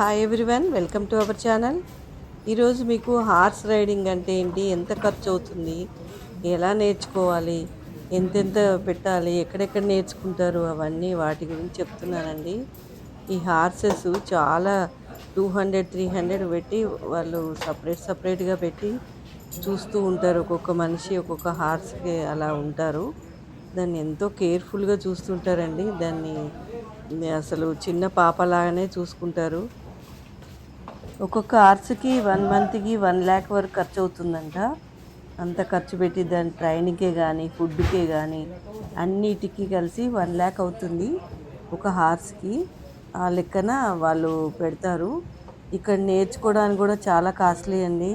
Hi everyone welcome to our channel ఈరోజు మీకు horse riding అంటే ఏంటి? ఎంత ఖర్చు అవుతుంది? ఎలా నేర్చుకోవాలి? ఎంతెంత పెట్టాలి? ఎక్కడెక్కడ నేర్చుకుంటారు? అవన్నీ వాటి గురించి చెప్తున్నానండి. ఈ హార్సెస్ చాలా టూ హండ్రెడ్ త్రీ హండ్రెడ్ పెట్టి వాళ్ళు సపరేట్ సపరేట్గా పెట్టి చూస్తూ ఉంటారు. ఒక్కొక్క మనిషి ఒక్కొక్క హార్స్కి అలా ఉంటారు. దాన్ని ఎంతో కేర్ఫుల్గా చూస్తుంటారండి. దాన్ని అసలు చిన్న పాపలాగానే చూసుకుంటారు. ఒక్కొక్క హార్స్కి వన్ మంత్కి వన్ ల్యాక్ వరకు ఖర్చు అవుతుందంట అంత ఖర్చు పెట్టి దాని ట్రైనింగ్కే కానీ ఫుడ్కే కానీ అన్నిటికీ కలిసి వన్ ల్యాక్ అవుతుంది ఒక హార్స్కి ఆ లెక్కన వాళ్ళు పెడతారు. ఇక్కడ నేర్చుకోవడానికి కూడా చాలా కాస్ట్లీ అండి.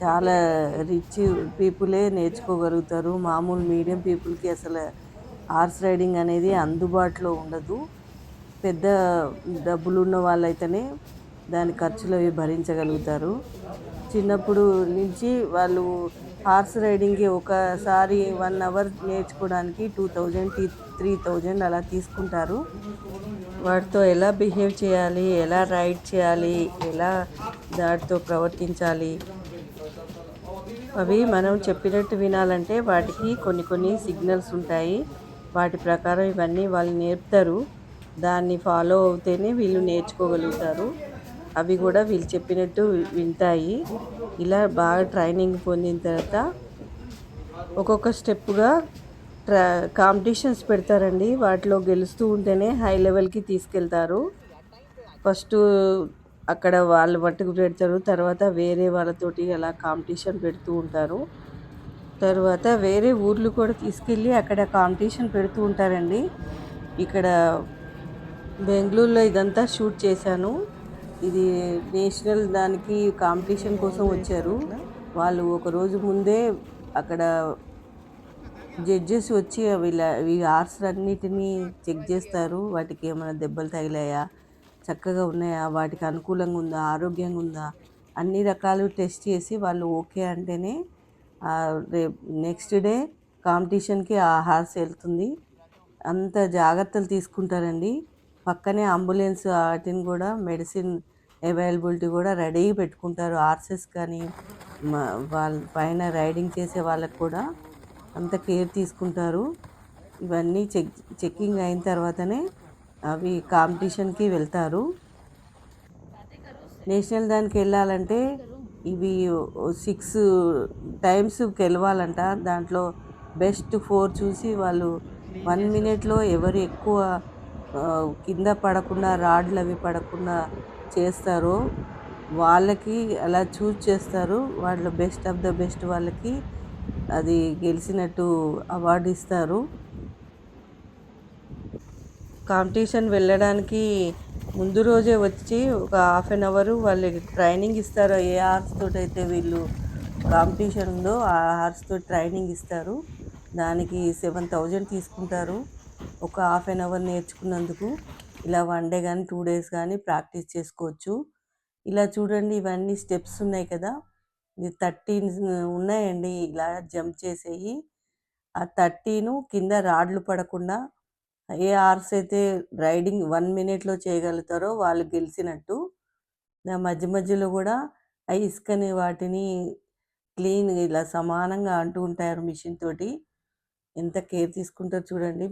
చాలా రిచ్ పీపులే నేర్చుకోగలుగుతారు. మామూలు మీడియం పీపుల్కి అసలు హార్స్ రైడింగ్ అనేది అందుబాటులో ఉండదు. పెద్ద డబ్బులు ఉన్న వాళ్ళైతేనే దాని ఖర్చులు అవి భరించగలుగుతారు. చిన్నప్పుడు నుంచి వాళ్ళు హార్స్ రైడింగ్కి ఒకసారి వన్ అవర్ నేర్చుకోవడానికి టూ థౌజండ్ త్రీ థౌజండ్ అలా తీసుకుంటారు. వాటితో ఎలా బిహేవ్ చేయాలి ఎలా రైడ్ చేయాలి ఎలా దాటితో ప్రవర్తించాలి అవి మనం చెప్పినట్టు వినాలంటే వాటికి కొన్ని కొన్ని సిగ్నల్స్ ఉంటాయి. వాటి ప్రకారం ఇవన్నీ వాళ్ళు నేర్పుతారు. దాన్ని ఫాలో అవుతేనే వీళ్ళు నేర్చుకోగలుగుతారు. అవి కూడా వీళ్ళు చెప్పినట్టు వింటాయి. ఇలా బాగా ట్రైనింగ్ పొందిన తర్వాత ఒక్కొక్క స్టెప్గా ట్రా కాంపిటీషన్స్ పెడతారండి. వాటిలో గెలుస్తూ ఉంటేనే హై లెవెల్కి తీసుకెళ్తారు. ఫస్ట్ అక్కడ వాళ్ళు మట్టుకు పెడతారు. తర్వాత వేరే వాళ్ళతోటి అలా కాంపిటీషన్ పెడుతూ ఉంటారు. తర్వాత వేరే ఊర్లు కూడా తీసుకెళ్ళి అక్కడ కాంపిటీషన్ పెడుతూ ఉంటారండి. ఇక్కడ బెంగళూరులో ఇదంతా షూట్ చేశాను. ఇది నేషనల్ దానికి కాంపిటీషన్ కోసం వచ్చారు. వాళ్ళు ఒక రోజు ముందే అక్కడ జడ్జెస్ వచ్చి వీళ్ళ ఈ ఆర్ట్స్ అన్నిటినీ చెక్ చేస్తారు. వాటికి ఏమైనా దెబ్బలు తగిలాయా? చక్కగా ఉన్నాయా? వాటికి అనుకూలంగా ఉందా? ఆరోగ్యంగా ఉందా? అన్ని రకాలు టెస్ట్ చేసి వాళ్ళు ఓకే అంటేనే రేపు నెక్స్ట్ డే కాంపిటీషన్కి ఆ హార్స్ వెళ్తుంది అంత జాగ్రత్తలు తీసుకుంటారండి. పక్కనే అంబులెన్స్ వాటిని కూడా మెడిసిన్ అవైలబిలిటీ కూడా రెడీ పెట్టుకుంటారు. ఆర్సెస్ కానీ వాళ్ళ పైన రైడింగ్ చేసే వాళ్ళకు కూడా అంత కేర్ తీసుకుంటారు. ఇవన్నీ చెక్ చెక్కింగ్ అయిన తర్వాతనే అవి కాంపిటీషన్కి వెళ్తారు. నేషనల్ దానికి వెళ్ళాలంటే ఇవి సిక్స్ టైమ్స్ గెలవాలంట. దాంట్లో బెస్ట్ ఫోర్ చూసి వాళ్ళు వన్ మినిట్లో ఎవరు ఎక్కువ కింద పడకుండా రాడ్లు అవి పడకుండా చేస్తారో. వాళ్ళకి అలా చూజ్ చేస్తారు. వాళ్ళ బెస్ట్ ఆఫ్ ద బెస్ట్ వాళ్ళకి అది గెలిచినట్టు అవార్డు ఇస్తారు. కాంపిటీషన్ వెళ్ళడానికి ముందు రోజే వచ్చి ఒక హాఫ్ అన్ అవర్ వాళ్ళకి ట్రైనింగ్ ఇస్తారు. ఏ హార్స్ తోటి అయితే వీళ్ళు కాంపిటీషన్ ఉందో ఆ హార్స్ తోటి ట్రైనింగ్ ఇస్తారు. దానికి సెవెన్ థౌజండ్ తీసుకుంటారు. ఒక హాఫ్ అన్ అవర్ నేర్చుకున్నందుకు ఇలా వన్ డే కానీ టూ డేస్ కానీ ప్రాక్టీస్ చేసుకోవచ్చు. ఇలా చూడండి ఇవన్నీ స్టెప్స్ ఉన్నాయి కదా. ఇది థర్టీన్ ఉన్నాయండి ఇలా జంప్ చేసేవి ఆ థర్టీను కింద రాడ్లు పడకుండా ఏ ఆర్స్ అయితే రైడింగ్ వన్ మినిట్లో చేయగలుగుతారో వాళ్ళు గెలిచినట్టు మధ్య మధ్యలో కూడా ఆ ఇసుకని వాటిని క్లీన్ ఇలా సమానంగా అంటూ ఉంటారు మిషన్ తోటి. ఎంత కేర్ తీసుకుంటారు చూడండి.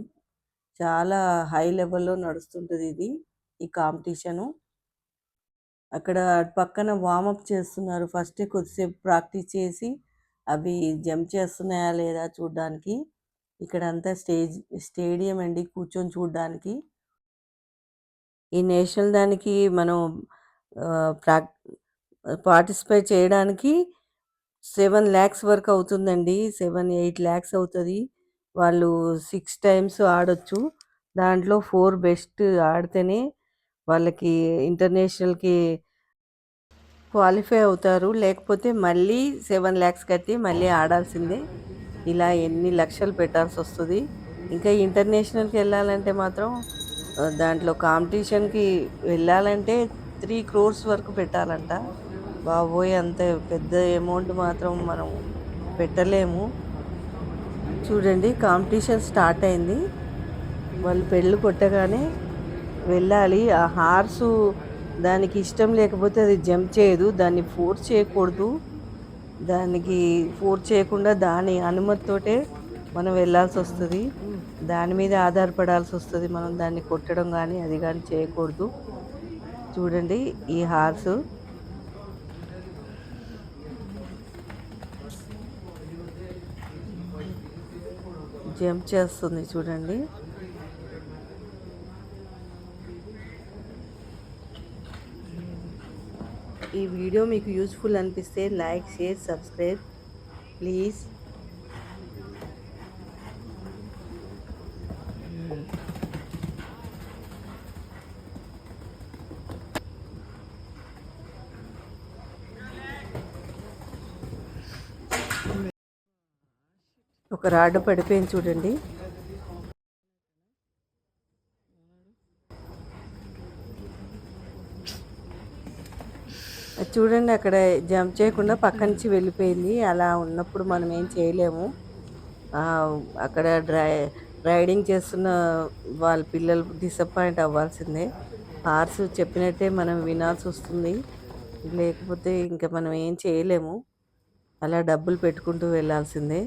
చాలా హై లెవెల్లో నడుస్తుంటుంది ఇది ఈ కాంపిటీషను. అక్కడ పక్కన వామప్ చేస్తున్నారు. ఫస్ట్ కొద్దిసేపు ప్రాక్టీస్ చేసి అవి జంప్ చేస్తున్నాయా లేదా చూడడానికి. ఇక్కడ అంతా స్టేజ్ స్టేడియం అండి కూర్చొని చూడడానికి. ఈ నేషనల్ దానికి మనం ప్రాక్ పార్టిసిపేట్ చేయడానికి సెవెన్ ల్యాక్స్ వరకు అవుతుందండి. సెవెన్ ఎయిట్ ల్యాక్స్ అవుతుంది. వాళ్ళు సిక్స్ టైమ్స్ ఆడొచ్చు. దాంట్లో ఫోర్ బెస్ట్ ఆడితేనే వాళ్ళకి ఇంటర్నేషనల్కి క్వాలిఫై అవుతారు. లేకపోతే మళ్ళీ సెవెన్ ల్యాక్స్ కట్టి మళ్ళీ ఆడాల్సిందే. ఇలా ఎన్ని లక్షలు పెట్టాల్సి వస్తుంది. ఇంకా ఇంటర్నేషనల్కి వెళ్ళాలంటే మాత్రం దాంట్లో కాంపిటీషన్కి వెళ్ళాలంటే త్రీ క్రోర్స్ వరకు పెట్టాలంట. బాబోయ్ అంత పెద్ద అమౌంట్ మాత్రం మనం పెట్టలేము. చూడండి కాంపిటీషన్ స్టార్ట్ అయింది. వాళ్ళు పెళ్ళి కొట్టగానే వెళ్ళాలి. ఆ హార్సు దానికి ఇష్టం లేకపోతే అది జంప్ చేయదు. దాన్ని ఫోర్స్ చేయకూడదు. దానికి ఫోర్స్ చేయకుండా దాని అనుమతితోటే మనం వెళ్ళాల్సి వస్తుంది. దాని మీద ఆధారపడాల్సి వస్తుంది. మనం దాన్ని కొట్టడం కానీ అది కానీ చేయకూడదు. చూడండి ఈ హార్సు జంప్ చేస్తుంది చూడండి. ఈ వీడియో మీకు యూస్ఫుల్ అనిపిస్తే లైక్ షేర్ సబ్స్క్రైబ్. ప్లీజ్. ఒక రాడ్ పడిపోయింది చూడండి. చూడండి అక్కడ జంప్ చేయకుండా పక్క నుంచి వెళ్ళిపోయింది. అలా ఉన్నప్పుడు మనం ఏం చేయలేము. అక్కడ డ్రై రైడింగ్ చేస్తున్న వాళ్ళ పిల్లలు డిసప్పాయింట్ అవ్వాల్సిందే. పార్స్ చెప్పినట్టే మనం వినాల్సి వస్తుంది. లేకపోతే ఇంకా మనం ఏం చేయలేము. అలా డబ్బులు పెట్టుకుంటూ వెళ్ళాల్సిందే.